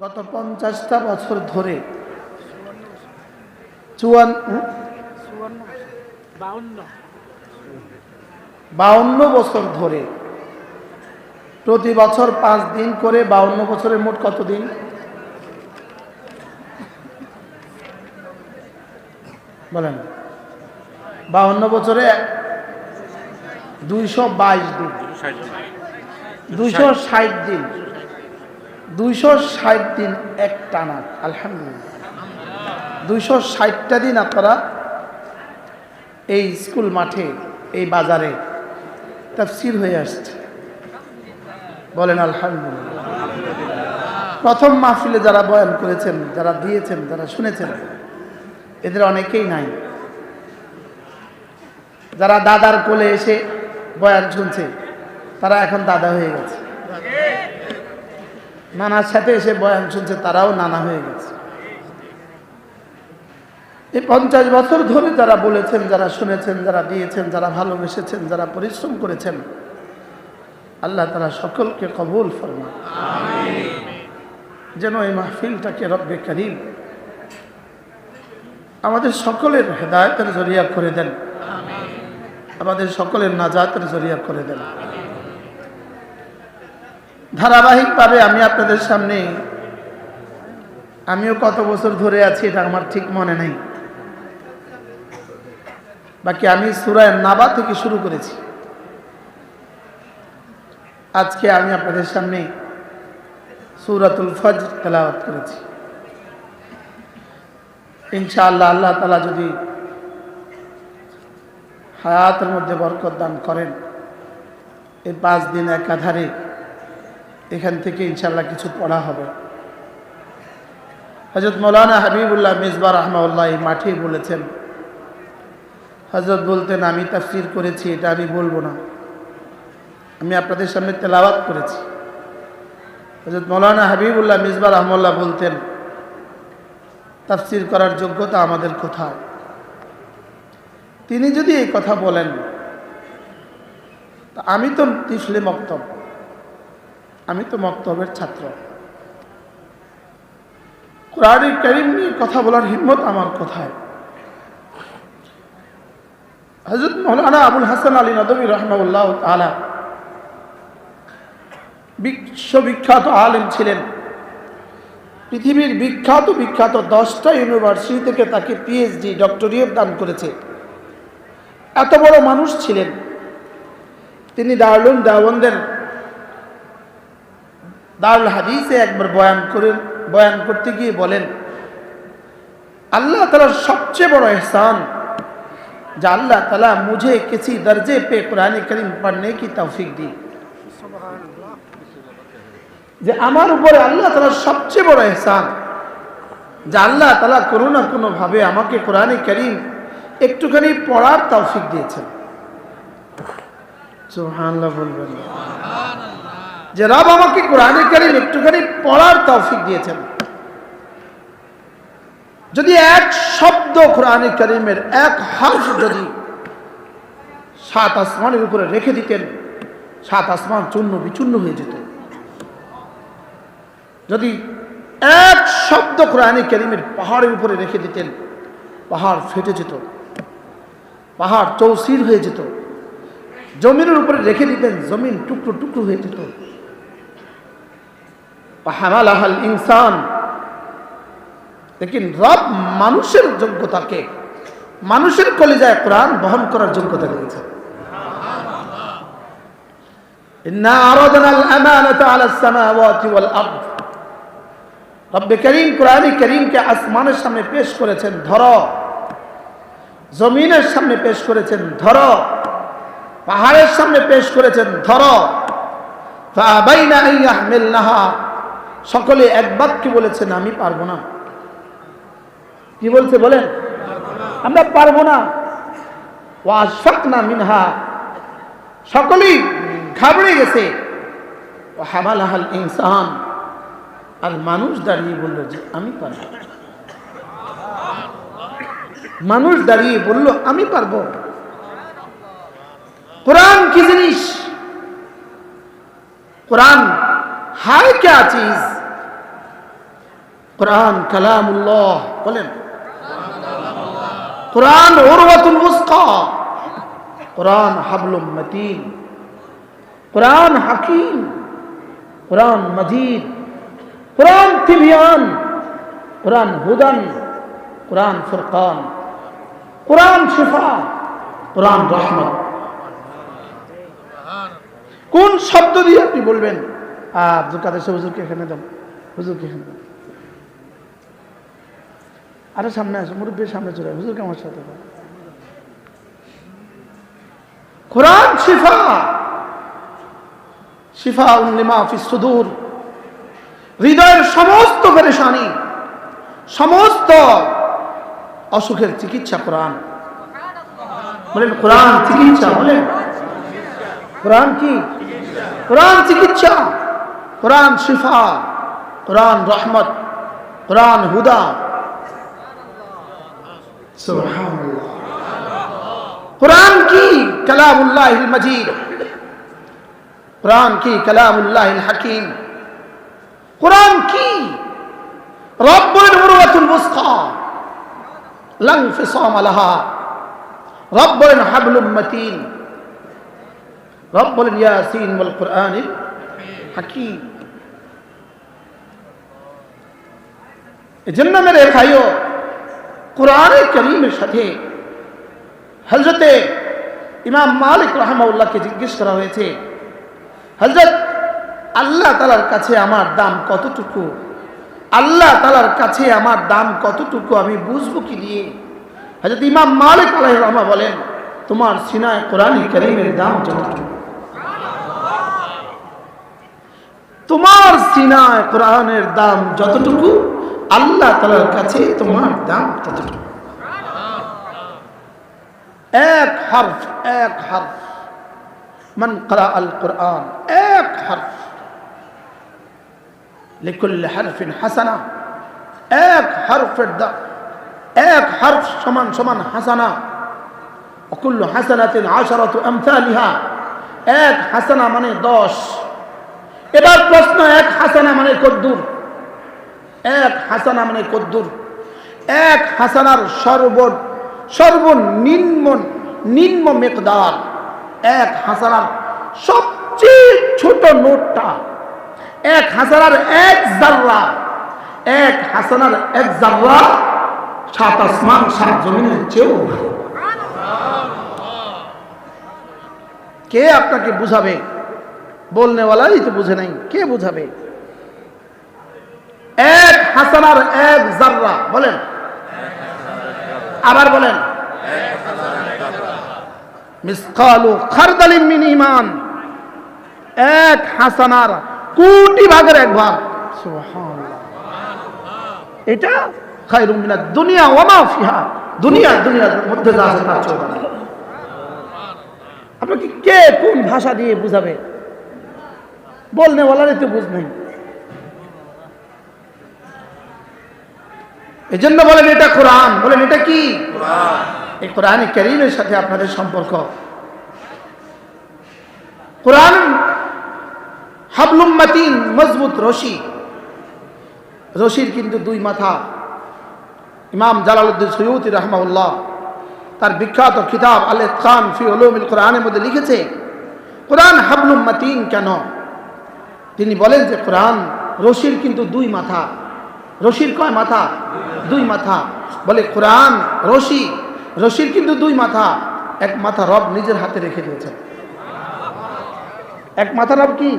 গত পঞ্চাশটা বছর ধরে বাউন্ন। বাউন্ন বছর ধরে। প্রতি বছর পাঁচ দিন করে বাউন্ন বছরের মোট কত দিন? বলেন। বাউন্ন বছরে দুইশো বাইশ দিন। দুইশো ষাট দিন। দুইশো ষাট দিন এক টানা, আলহামদুলিল্লাহ। দুইশো ষাটটা দিন আপনারা এই স্কুল মাঠে, এই বাজারে তাফসির হয়ে আসছে বলেন আলহামদুলিল্লাহ। প্রথম মাহফিলে যারা বয়ান করেছেন, যারা দিয়েছেন, যারা শুনেছেন, এদের অনেকেই নাই। যারা দাদার কোলে এসে বয়ান শুনছে, তারা এখন দাদা হয়ে গেছে। নানার সাথে এসে বয়ান শুনছে, তারাও নানা হয়ে গেছে। এই পঞ্চাশ বছর ধরে যারা বলেছেন, যারা শুনেছেন, যারা দিয়েছেন, যারা ভালোবেসেছেন, যারা পরিশ্রম করেছেন, আল্লাহ তারা সকলকে কবুল ফরমা যেন এই মাহফিলটাকে রব্বে করিম আমাদের সকলের হেদায়তের জরিয়া করে দেন। আমাদের সকলের নাজাতের জরিয়া করে দেন। ধারাবাহিকভাবে আমি আপনাদের সামনে আমিও কত বছর ধরে আছি এটা আমার ঠিক মনে নেই। বাকি আমি সুরায় নাবা থেকে শুরু করেছি। আজকে আমি আপনাদের সামনে সুরাতুল ফজ তেলাওয়াত করেছি। ইনশাআল্লাহ আল্লাহ তালা যদি হায়াতের মধ্যে বরকত দান করেন, এই পাঁচ দিন একাধারে এখান থেকে ইনশাল্লাহ কিছু পড়া হবে। হজরত মৌলানা হাবিবুল্লাহ মিসবা রহমাউল্লাহ এই মাঠেই বলেছেন হজরত বলতেন, আমি তাফসির করেছি, এটা আমি বলব না। আমি আপনাদের সামনে তেলাওয়াত করেছি। হজরত মৌলানা হাবিবুল্লাহ মিসবা রহমুল্লাহ বলতেন, তাফসির করার যোগ্যতা আমাদের কোথায়? তিনি যদি এই কথা বলেন আমি তো তিফলে মক্তব। আমি তো মক্তবের ছাত্র। কোরআন করিম নিয়ে কথা বলার হিম্মত আমার কোথায়? হজরত মৌলানা আবুল হাসান আলী নদমী রহমাউল্লাহ তালা বিশ্ববিখ্যাত আলেম ছিলেন। পৃথিবীর বিখ্যাত বিখ্যাত দশটা ইউনিভার্সিটি থেকে তাকে পিএইচডি ডক্টরিয়েট দান করেছে। এত বড় মানুষ ছিলেন। তিনি দারুল দাওয়ানদের দারুল হাদিসে একবার বয়ান করেন, বয়ান করতে গিয়ে বলেন, আল্লাহ তালার সবচেয়ে বড় এহসান যে আল্লাহ তালা মুঝে কিছু দর্জে পে কোরআন করিম পড়নে কি তৌফিক দি যে আমার উপরে আল্লাহ তালার সবচেয়ে বড় এহসান যে আল্লাহ তালা কোনো না কোনোভাবে আমাকে কোরআনে করিম একটুখানি পড়ার তৌফিক দিয়েছেন। সুহান বলবেন যে রব আমাকে কোরআনে করিম একটুখানি পড়ার তৌফিক দিয়েছেন। যদি এক শব্দ কোরআনে করিমের এক হার্ফ যদি সাত আসমানের উপরে রেখে দিতেন, সাত আসমান চূর্ণ বিচূর্ণ হয়ে যেত। যদি এক শব্দ কোরআনে করিমের পাহাড়ের উপরে রেখে দিতেন, পাহাড় ফেটে যেত, পাহাড় চৌসির হয়ে যেত, জমিনের উপরে রেখে দিতেন, জমিন টুকরো টুকরো হয়ে যেত। হামালাহাল ইনসান লেকিন রব মানুষের যোগ্যতাকে মানুষের কলিজায় কোরআন বহন করার যোগ্যতা দিয়েছে إنا عرضنا الأمانة على السماوات والأرض রব্বে করিম কোরআন করিমকে আসমানের সামনে পেশ করেছেন ধর জমিনের সামনে পেশ করেছেন ধর পাহাড়ের সামনে পেশ করেছেন ধর সকলে এক বাক্যে বলেছেন, আমি পারব না। কি বলছে বলেন? আমরা পারব না। ওয়াশাক না মিনহা। সকলেই ঘাবড়ে গেছে। ও হামাল আহাল ইনসান। আর মানুষ দাঁড়িয়ে বলল যে, আমি পারব। মানুষ দাঁড়িয়ে বলল, আমি পারব। কোরআন কি জিনিস? কোরআন হায় কে চিজ কোরআন কালামুল্লাহ, বলেন। কোরআন ওরওয়াতুল উসকা, কোরআন হাবলুম মতিন, কোরআন হাকিম, কোরআন মজিদ, কোরআন তিবিয়ান, কোরআন হুদান, কোরআন ফুরকান, কোরআন শিফা, কোরআন রহমত। কোন শব্দ দিয়ে আপনি বলবেন? আব্দুল কাদের হুজুরকে এখানে দেন হুজুরকে এখানে দেন আরে সামনে আসো মুরব্বীর সামনে চলে আয়, হুজুরকে আমার সাথে কোরআন শিফা। শিফা উন্নিমা ফি সুদূর। হৃদয়ের সমস্ত পেরেশানি সমস্ত অসুখের চিকিৎসা কোরআন। বলেন কোরআন চিকিৎসা বলেন। কোরআন কি? কোরআন চিকিৎসা। কোরআন শিফা কোরআন রহমত কোরআন হুদা। কোরআন কি কালামুল্লাহ মজিদ কোরআন কি কালামুল্লাহ হাকিম কোরআন কি রব্বুল উরওয়াতুল মুসকা লা ইনফিসাম লাহা রব্বুল হাবলুম মতিন রব্বুল ইয়াসিন ওয়াল কোরআনিল হাকিম এজন্য মেরে ভাইও কোরআনে করিমের সাথে হজরতে ইমাম মালিক রহমাউল্লাহকে জিজ্ঞেস করা হয়েছে হজরত আল্লাহ তালার কাছে আমার দাম কতটুকু? আল্লাহ তালার কাছে আমার দাম কতটুকু? আমি বুঝব কি দিয়ে? হজরত ইমাম মালিক আলাহ রহমা বলেন, তোমার সিনায় কোরআন করিমের দাম যতটুকু তোমার সিনায় কোরআনের দাম যতটুকু আল্লাহ তালার কাছে তোমার দাম ততটুকু এক হরফ এক হরফ من قرأ القرآن এক হরফ لكل حرف حسنة এক হরফের দাম এক হরফ সমান সমান হাসানা وكل حسنة عشرة أمثالها এক হাসানা মানে দশ এবার প্রশ্ন এক হাসানা মানে কদ্দুর এক হাসানা মানে কদ্দুর। এক হাসানার সর্ব সর্বনিম্ন, নিম্ন মেকদার। এক হাসানার সবচেয়ে ছোট নোটটা। এক হাসানার এক জাররা। এক হাসানার এক জাররা সাত আসমান, সাত জমিনের চেয়েও কে আপনাকে বুঝাবে? বলনেওয়ালাই তো বুঝে নাই। কে বুঝাবে? এক হাসানার এক জাররা। বলেন। আবার বলেন। এক হাসানার কোটি ভাগের এক ভাগ। এটা দুনিয়া দুনিয়া, দুনিয়ার আপনাকে কে কোন ভাষা দিয়ে বুঝাবে? বলনে ওয়ালারই তো বুঝ নেই। এই জন্য বলেন, এটা কোরআন। বলেন, এটা কি? এই কোরআন করিমের সাথে আপনাদের সম্পর্ক। কোরআন হাবলুম মাতিন, মজবুত, রশি। রশির কিন্তু দুই মাথা। ইমাম জালালউদ্দিন সৈয়দ রহমাউল্লাহ তার বিখ্যাত কিতাব আলে খান ফি উলুমিল কোরআনের মধ্যে লিখেছে, কোরআন হাবলুম মাতিন কেন? তিনি বলেন যে কোরআন রশির কিন্তু দুই মাথা। রশির কয় মাথা? দুই মাথা। বলে, কোরআন, রশি। রশির কিন্তু দুই মাথা। এক মাথা রব নিজের হাতে রেখে দিয়েছেন। এক মাথা রব কি?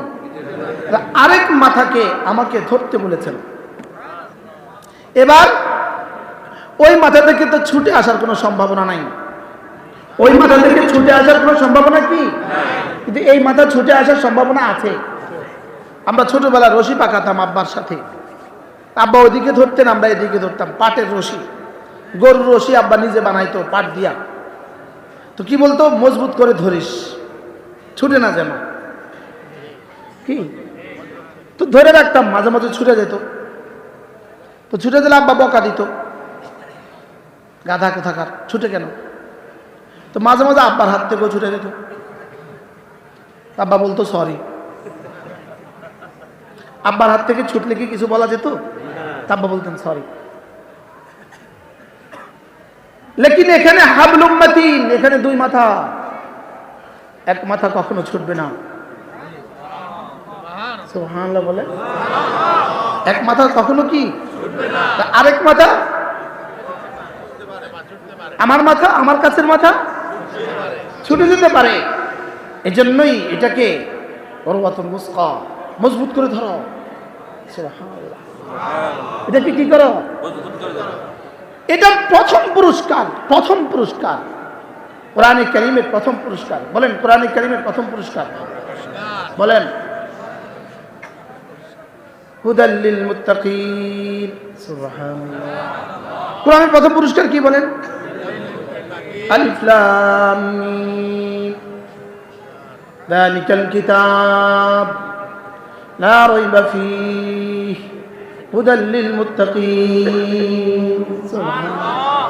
আরেক মাথাকে আমাকে ধরতে বলেছেন। এবার, ওই মাথা থেকে তো ছুটে আসার কোনো সম্ভাবনা নাই। ওই মাথা থেকে ছুটে আসার কোনো সম্ভাবনা কি? কিন্তু এই মাথা ছুটে আসার সম্ভাবনা আছে। আমরা ছোটবেলা রশি পাকাতাম আব্বার সাথে। আব্বা ওইদিকে ধরতেন, আমরা এদিকে ধরতাম। পাটের রশি। গরুর রশি আব্বা নিজে বানাইতো, পাট দিয়া। তো কি বলতো? মজবুত করে ধরিস। ছুটে না যেন কি? তো ধরে রাখতাম, মাঝে মাঝে ছুটে যেত। তো ছুটে দিলে আব্বা বকা দিত। গাধা কোথাকার? ছুটে কেন? তো মাঝে মাঝে আব্বার হাত থেকেও ছুটে যেত। আব্বা বলতো, সরি। আব্বার হাত থেকে ছুটলে কি কিছু বলা যেত? তাব্বা বলতেন সরি লেকিন এখানে হাবলুম্মাতিন এখানে দুই মাথা। এক মাথা কখনো ছুটবে না। বলে এক মাথা কখনো কি? আরেক মাথা? আমার মাথা আমার কাছের মাথা? ছুটে যেতে পারে। এজন্যই এটাকে মুসকা মজবুত করে ধরো। এটাকে কি করো? এটা প্রথম পুরস্কার প্রথম পুরস্কার। কোরআনে করিমের প্রথম পুরস্কার। বলেন কোরআনে করিমের প্রথম পুরস্কার। বলেন। হুদাল্লিল মুত্তাকিন। সুবহানাল্লাহ। কোরআনের প্রথম পুরস্কার কি বলেন? আলিফ লাম মিম। যালিকাল কিতাব। রাইবা ফীহ হুদাল্লিল মুত্তাকিন সুবহানাল্লাহ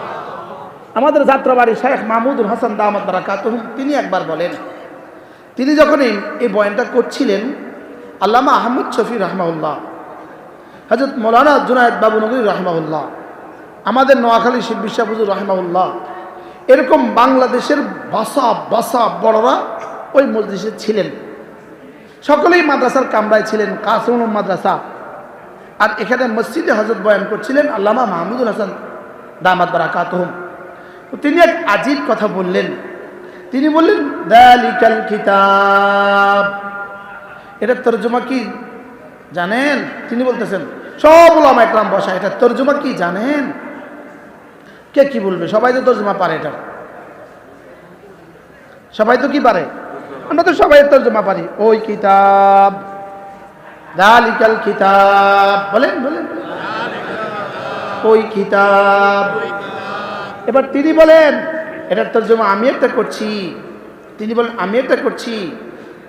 আমাদের যাত্রাবাড়ি শেখ মাহমুদুল হাসান দামাদ বারাকাতুহুম তিনি একবার বলেন, তিনি যখন এই বয়ানটা করছিলেন, আল্লামা আহমদ শফি রহমাউল্লাহ হজরত মৌলানা জুনায়দ বাবু নগরী রহমাউল্লাহ আমাদের নোয়াখালী শিব বিশ্বাবুজুর রহমাউল্লাহ এরকম বাংলাদেশের বাসা বাসা বড়রা ওই মসজিদে ছিলেন। সকলেই মাদ্রাসার কামরায় ছিলেন, কাসরুল মাদ্রাসা। আর এখানে মসজিদে হজরত বয়ান করছিলেন, আল্লামা মাহমুদুল হাসান দামাদ বারাকাতহম। তো তিনি এক আজীব কথা বললেন। তিনি বললেন, দালিকাল কিতাব। এটার তর্জমা কি জানেন? তিনি বলতেছেন, সব ওলামা একরাম বসা, এটা তর্জমা কি জানেন? কে কি বলবে? সবাই তো তর্জমা পারে এটা। সবাই তো কি পারে? আমরা তো সবাই তর্জমা পারি। ওই কিতাব। দালিকাল কিতাব। বলেন বলেন। ওই কিতাব। এবার তিনি বলেন, এটার তর্জমা আমি একটা করছি। তিনি বলেন, আমি একটা করছি।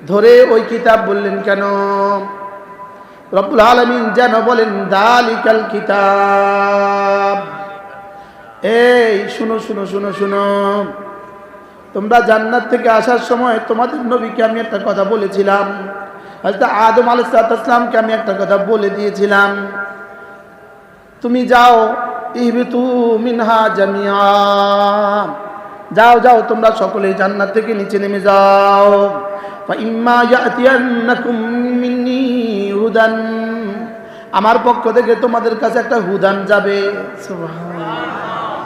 ধরে ওই কিতাব বললেন কেন? রব্বুল আলমিন যেন বলেন, দালিকাল কিতাব। এই, শুনো শুনো শুনো শুনো। তোমরা জান্নাত থেকে আসার সময় তোমাদের নবীকে আমি একটা কথা বলেছিলাম। হয়তো আদম আলাইসালামকে আমি একটা কথা বলে দিয়েছিলাম। তুমি যাও ইহবিতু মিনহা জামিয়া। যাও যাও, তোমরা সকলে জান্নাত থেকে নিচে নেমে যাও। হুদান। আমার পক্ষ থেকে তোমাদের কাছে একটা হুদান যাবে।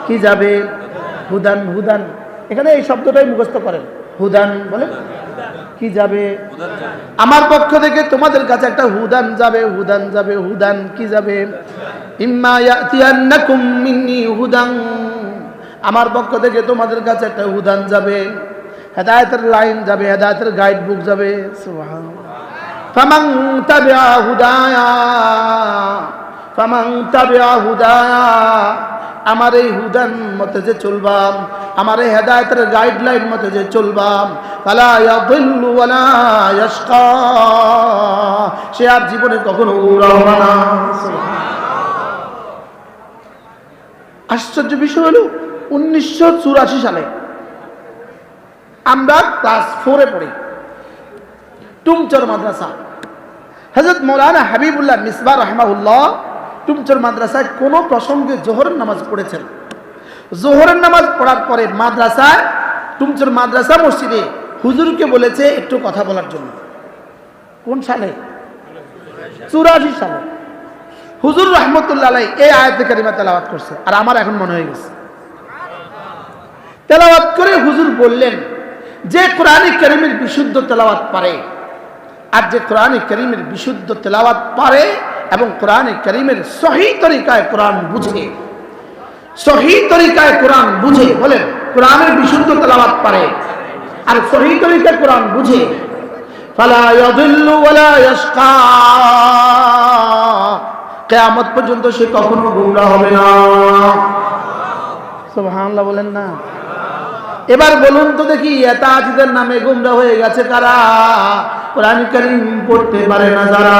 কি যাবে? হুদান হুদান। এখানে এই শব্দটাই মুখস্থ করেন। হুদান বলে? কি যাবে? আমার পক্ষ থেকে তোমাদের কাছে একটা হুদান যাবে হুদান যাবে হুদান কি যাবে? হুদান। আমার পক্ষ থেকে তোমাদের কাছে একটা হুদান যাবে। হেদায়তের লাইন যাবে হেদায়েতের গাইড বুক যাবে। সুবহানাল্লাহ। ফামান তাবিআ হুদায়া। ফামান তাবিআ হুদায়া আমার এই হুদান মতে যে চলবাম, আমার এই হেদায়তের গাইডলাইন মতে যে চলবাম সে আর জীবনে কখনো উড়াও না। আশ্চর্য বিষয় হলো, উনিশশো চুরাশি সালে আমরা ক্লাস ফোরে পড়ি, টুমচর মাদ্রাসা। হজরত মৌলানা হাবিবুল্লাহ মিসবা রহমাউল্লাহ টুমচর মাদ্রাসায় কোনো প্রসঙ্গে জোহরের নামাজ পড়েছেন। জোহরের নামাজ পড়ার পরে মাদ্রাসায় টুমচর মাদ্রাসা মসজিদে হুজুরকে বলেছে একটু কথা বলার জন্য। কোন সালে? চুরাশি সালে। হুজুর রহমতুল্লাহ এই আয়াতে কারিমা তেলাওয়াত করছে। আর আমার এখন মনে হয়ে গেছে। তেলাওয়াত করে হুজুর বললেন, যে কোরআনিক করিমের বিশুদ্ধ তেলাওয়াত পারে, আর যে কোরআনে করিমের বিশুদ্ধ তেলাওয়াত পারে এবং কোরআনে করিমের সহি তরিকায় কোরআন বুঝে। সহি তরিকায় কোরআন বুঝে বলেন কোরআনের বিশুদ্ধ তেলাওয়াত পারে। আর সহি তরিকায় কোরআন বুঝে। ওয়ালা পর্যন্ত সে কখনো গুমরা হবে না। বলেন না। এবার বলুন তো দেখি, এতাজিদের নামে গুমরা হয়ে গেছে কারা? কোরআন করিম পড়তে পারে না যারা।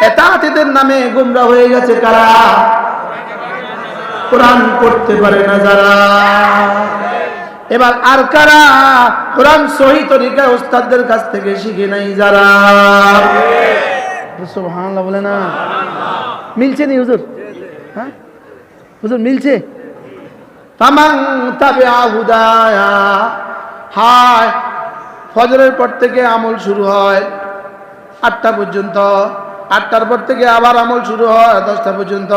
এতাজিদের নামে গুমরা হয়ে গেছে কারা? কোরআন পড়তে পারে না যারা। এবার আর কারা? কোরআন সহি তরিকায় ওস্তাদদের কাছ থেকে শিখে নাই যারা। সুবহানাল্লাহ বলে না? মিলছে নি হুজুর? হ্যাঁ? হুজুর মিলছে? তামাং তাবে হুদায়া। হায়, ফজরের পর থেকে আমল শুরু হয় আটটা পর্যন্ত। আটটার পর থেকে আবার আমল শুরু হয় দশটা পর্যন্ত।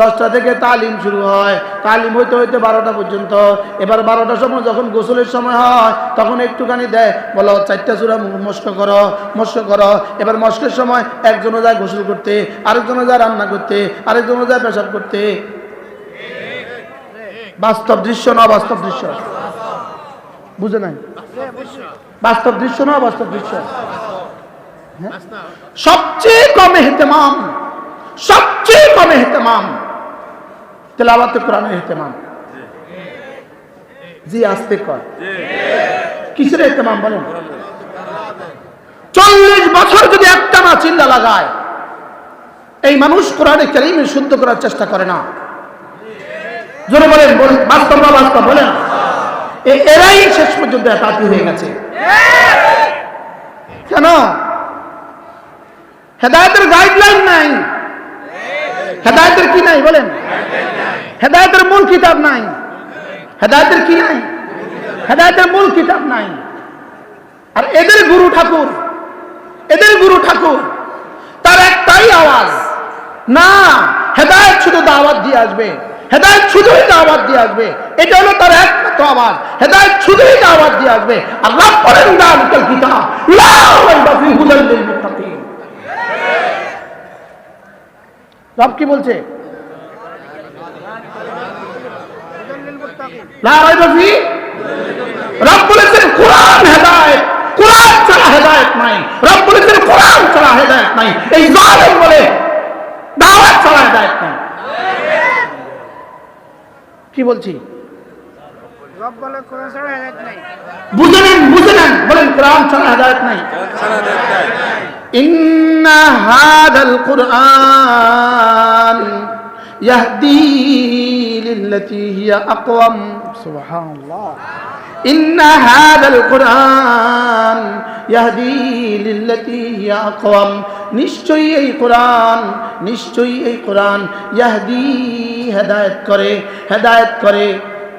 দশটা থেকে তালিম শুরু হয়। তালিম হইতে হইতে বারোটা পর্যন্ত। এবার বারোটার সময় যখন গোসলের সময় হয়, তখন একটুখানি দেয় বলো, চারটা চূড়া মস্ক করো মস্ক করো। এবার মস্কের সময় একজনও যায় গোসল করতে, আরেকজনও যায় রান্না করতে, আরেকজনও যায় পেশাব করতে। বাস্তব দৃশ্য না বাস্তব দৃশ্য? বুঝে নাই? বাস্তব দৃশ্য না বাস্তব দৃশ্য? সবচেয়ে কম এহতেমাম সবচেয়ে কম এহতেমাম তেলাওয়াতে কোরআনের এহতেমাম জি, আসতে কর। কিসের এহতেমাম বলেন? চল্লিশ বছর যদি একটা না চিন্তা লাগায়, এই মানুষ কোরআনে কারিমে শুদ্ধ করার চেষ্টা করে না। জোরে বলেন বাস্তব না বাস্তব বলেন? এরাই শেষ পর্যন্ত একাতি হয়ে গেছে। কেন? হেদায়তের গাইডলাইন নাই। হেদায়তের কি নাই বলেন? হেদায়তের মূল কিতাব নাই। হেদায়তের কি নাই? হেদায়তের মূল কিতাব নাই। আর এদের গুরু ঠাকুর, এদের গুরু ঠাকুর, তার একটাই আওয়াজ, না, হেদায়ত শুধু দাওয়াত দিয়ে আসবে। হেদায়ত শুধুই দাওয়াত দিয়ে আসবে। এটা হলো তার একমাত্র আওয়াজ। হেদায়ত শুধুই দাওয়াত দিয়ে আসবে। আর করেন দালিকাল কিতাব লা রাইবা ফি হুদাল লিল রব কি বলছে? রব বলেছেন কোরআন হেদায়েত কোরআন ছাড়া হেদায়েত নাই। রব বলেছেন কোরআন ছাড়া হেদায়েত নাই। এই জালেম বলে দাওয়াত ছাড়া হেদায়েত নাই। কি বলছি? রব বলে কোরআন ছাড়া হেদায়েত নাই। বুঝে নেন বুঝে নেন বলেন কোরআন ছাড়া হেদায়ত নাই। إن هذا القرآن يهدي للتي هي أقوم سبحان الله إن هذا القرآن يهدي للتي هي أقوم নিশ্চয়ই এই কোরআন নিশ্চয়ই এই কোরআন ইয়াহদি হেদায়েত করে হেদায়েত করে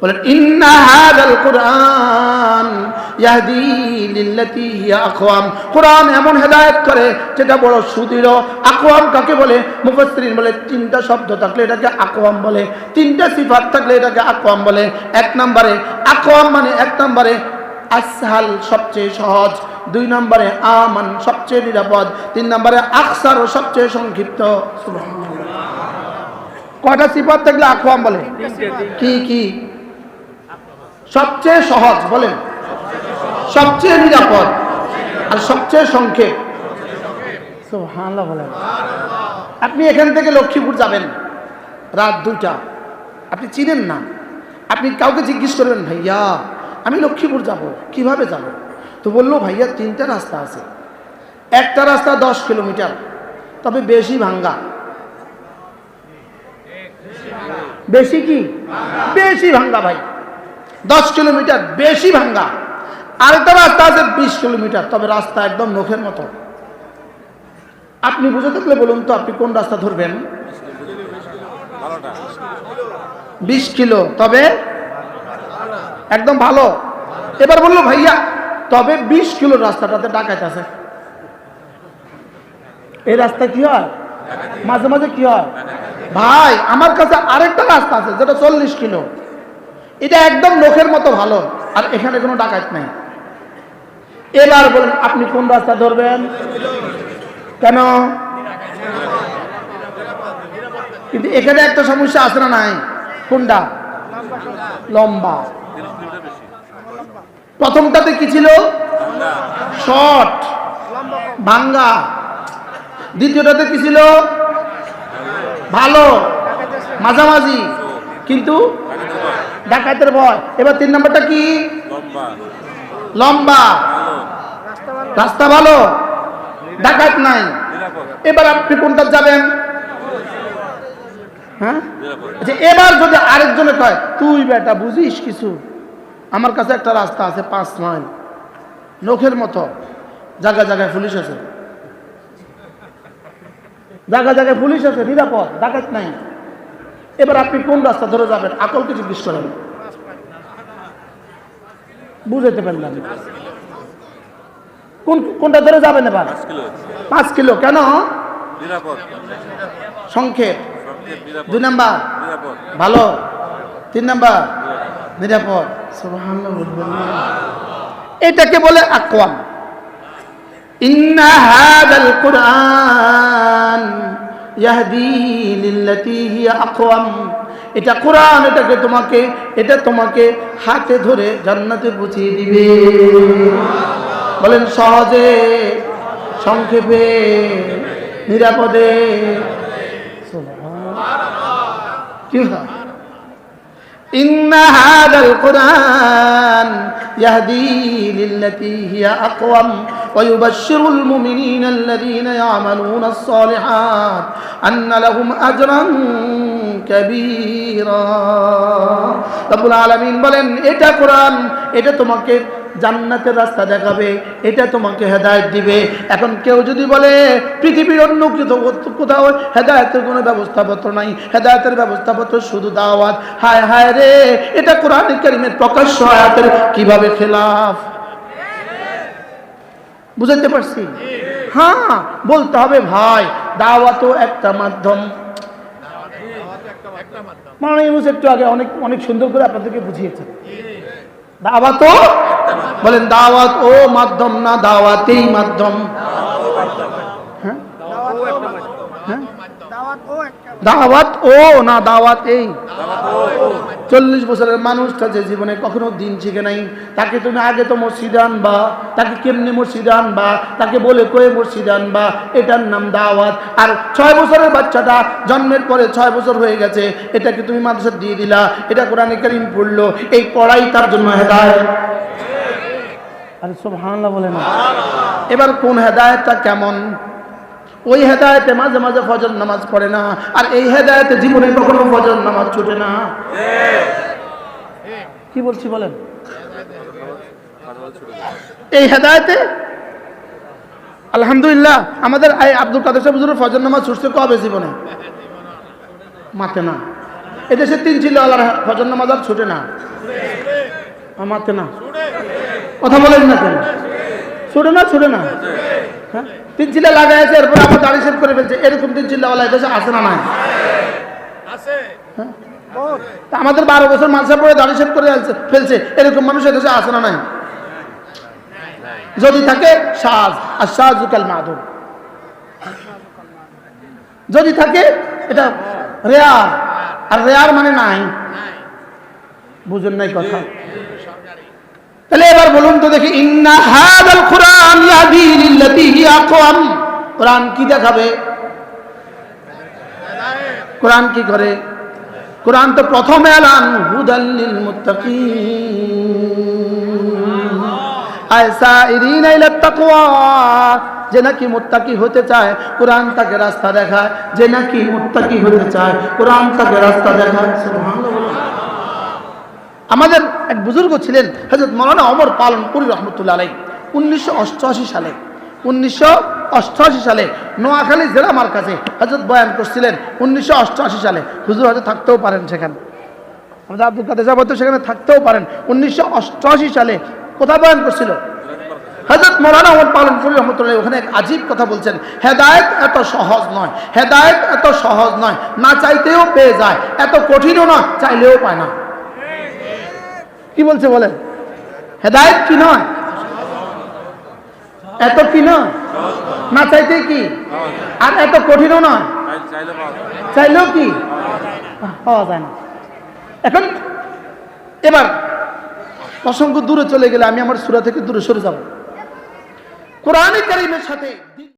বলেন ইন্না হাদাল কোরআন ইয়াহদি লিল্লাতি হিয়া আকওয়াম। কোরআন এমন হেদায়েত করে যেটা বড় সুদৃঢ় আকওয়াম কাকে বলে? মুফাসসিরিন বলে তিনটা শব্দ থাকলে এটাকে আকওয়াম বলে তিনটা সিফাত থাকলে এটাকে আকওয়াম বলে। এক নম্বরে আকওয়াম মানে এক নম্বরে আসহাল সবচেয়ে সহজ দুই নম্বরে আমান সবচেয়ে নিরাপদ তিন নম্বরে আকসার সবচেয়ে সংক্ষিপ্ত। কয়টা সিফাত থাকলে আকওয়াম বলে? কি কি? সবচেয়ে সহজ বলেন। সবচেয়ে নিরাপদ আর সবচেয়ে সংক্ষেপ। বলেন। আপনি এখান থেকে লক্ষ্মীপুর যাবেন রাত দুইটা। আপনি চিনেন না। আপনি কাউকে জিজ্ঞেস করবেন ভাইয়া আমি লক্ষ্মীপুর যাব কীভাবে যাব? তো বলল ভাইয়া তিনটা রাস্তা আছে। একটা রাস্তা দশ কিলোমিটার তবে বেশি ভাঙ্গা। বেশি কি? বেশি ভাঙ্গা ভাই। দশ কিলোমিটার বেশি ভাঙ্গা। আরেকটা রাস্তা আছে বিশ কিলোমিটার, তবে রাস্তা একদম নখের মতো। আপনি বুঝে থাকলে বলুন তো, আপনি কোন রাস্তা ধরবেন? বিশ কিলো, তবে? একদম ভালো। এবার বলল, ভাইয়া, তবে বিশ কিলো রাস্তাটাতে ডাকাত আছে। এই রাস্তা কি হয়? মাঝে মাঝে কি হয়? ভাই, আমার কাছে আরেকটা রাস্তা আছে, যেটা চল্লিশ কিলো। এটা একদম লোকের মতো ভালো, আর এখানে কোনো ডাকাত নাই। এবার বলেন, আপনি কোন রাস্তা ধরবেন? কেন? কিন্তু এখানে একটা সমস্যা আছে না নাই? কোনটা? লম্বা। প্রথমটাতে কি ছিল? শর্ট। ভাঙ্গা। দ্বিতীয়টাতে কি ছিল? ভালো। মাঝামাঝি। কিন্তু ডাকাতের ভয়। এবার তিন নম্বরটা কি? লম্বা। লম্বা। রাস্তা ভালো। রাস্তা ডাকাত নাই। এবার আপনি কোনটা যাবেন? হ্যাঁ? আচ্ছা এবার যদি আরেকজনে কয় তুই বেটা বুঝিস কিছু? আমার কাছে একটা রাস্তা আছে পাঁচ মাইল। নখের মতো। জায়গায় জায়গায় পুলিশ আছে। জায়গায় জায়গায় পুলিশ আছে নিরাপদ। ডাকাত নাই। এবার আপনি কোন রাস্তা ধরে যাবেন? আকলকে জিজ্ঞেস করেন। বুঝাইতে পারলাম না। কোন কোনটা ধরে যাবেন এবার? পাঁচ কিলো কেন? সংক্ষেপ। দুই নাম্বার। ভালো। তিন নাম্বার। নিরাপদ। এটাকে বলে আকওয়াম। ইন্না হাদাল কুরআন এটা কোরআন, এটাকে তোমাকে, এটা তোমাকে হাতে ধরে জান্নাতে পৌঁছিয়ে দিবে। বলেন সহজে, সংক্ষেপে, নিরাপদে। কি হয়? إن هذا القرآن يهدي للتي هي أقوم ويبشر المؤمنين الذين يعملون الصالحات أن لهم أجرا كبيرا رب العالمين বলেন এটা কোরআন এটা তোমাকে জান্নাতের রাস্তা দেখাবে, এটা তোমাকে হেদায়েত দিবে। এখন কেউ যদি বলে, পৃথিবীর অন্য কোথাও কোথাও হেদায়েতের কোনো ব্যবস্থাপত্র নাই, হেদায়েতের ব্যবস্থাপত্র শুধু দাওয়াত। হায় হায় রে, এটা কোরআন কারিমের প্রকাশ্য আয়াতের কীভাবে খেলাফ? বুঝাতে পারছি? হ্যাঁ বলতে হবে ভাই, দাওয়াতও একটা মাধ্যম। মানে একটু আগে অনেক অনেক সুন্দর করে আপনাদেরকে বুঝিয়েছেন। দাওয়াতও বলেন, দাওয়াত, ও মাধ্যম না, দাওয়াতেই মাধ্যম। হ্যাঁ? হ্যাঁ? দাওয়াত ও না দাওয়াত এই চল্লিশ বছরের মানুষটা যে জীবনে কখনো দিন শিখে নাই, তাকে তুমি আগে তো মসজিদে আনবা, তাকে কেমনি মসজিদে আনবা, তাকে বলে কয়ে মসজিদে আনবা, এটার নাম দাওয়াত। আর ছয় বছরের বাচ্চাটা জন্মের পরে ছয় বছর হয়ে গেছে, এটাকে তুমি মাদ্রাসা দিয়ে দিলা, এটা কোরআনে কারিম পড়ল, এই পড়াই তার জন্য হেদায়ত। আরে সুবহানাল্লাহ বলে না। এবার কোন হেদায়তটা কেমন? ওই হেদায়তে মাঝে মাঝে ফজর নামাজ পড়ে না আর এই হেদায়তে জীবনে কখনো ফজর নামাজ ছুটে না। কি বলছি বলেন? এই হেদায়তে? আলহামদুলিল্লাহ আমাদের এই আব্দুল কাদের সাহেব হুজুরের ফজর নামাজ ছুটছে কবে জীবনে? মাতে না। এদেশে তিন ছিল আল্লাহর ফজর নামাজ আর ছুটে না। মাতে না। কথা বলেন না কেন? ছুটে না ছুটে না? হ্যাঁ? তিন চিল্লা লাগাই আছে, এরপর আবার দাড়ি সেভ করে ফেলছে। এরকম তিন চিল্লাওয়ালা এদেশে আসে না নাই? হ্যাঁ? আমাদের বারো বছর মালসা পরে দাড়ি সেভ করে ফেলছে- এরকম মানুষ এদেশে আসে না নাই? যদি থাকে, সাজ, আর সাজুকাল মাধব যদি থাকে, এটা রেয়ার। আর রেয়ার মানে নাই। বুঝেন নাই কথা? তাহলে এবার বলুন তো দেখি কুরআন কি দেখাবে? কোরআন কি করে? কোরআন তো প্রথম এলান, হুদাল লিল মুত্তাকিন আয়সাইরিনা ইলা তাকওয়া, যে নাকি মুত্তাকি হতে চায়, কোরআন তাকে রাস্তা দেখায়, যে নাকি মুত্তাকি হতে চায়, কোরআন তাকে রাস্তা দেখায়। আমাদের এক বুজুর্গ ছিলেন হজরত মৌলানা অমর পালন পুরী রহমতুল্লাহ আলাই উনিশশো অষ্টআশি সালে, উনিশশো অষ্টআশি সালে নোয়াখালী জেলা আমার কাছে হজরত বয়ান করছিলেন। উনিশশো অষ্টআশি সালে হুজুর হয়তো থাকতেও পারেন সেখানে। আমাদের আব্দুল কাদের সাহেব সেখানে থাকতেও পারেন। উনিশশো অষ্টআশি সালে কোথায় বয়ান করছিল। হজরত মৌলানা পালন পুরী রহমতুল্লাহ ওখানে এক আজীব কথা বলছেন, হেদায়েত এত সহজ নয়, হেদায়েত এত সহজ নয়, না চাইতেও পেয়ে যায়, এত কঠিনও না, চাইলেও পায় না। কি বলছে বলেন হেদায়ত কি নয়? এত কি নয়? না চাইতে কি? আর এত কঠিনও নয়। চাইলেও কি? পাওয়া যায় না। এখন এবার অসংখ্য দূরে চলে গেলে আমি আমার সুরা থেকে দূরে সরে যাব। কোরআন কারিমের সাথে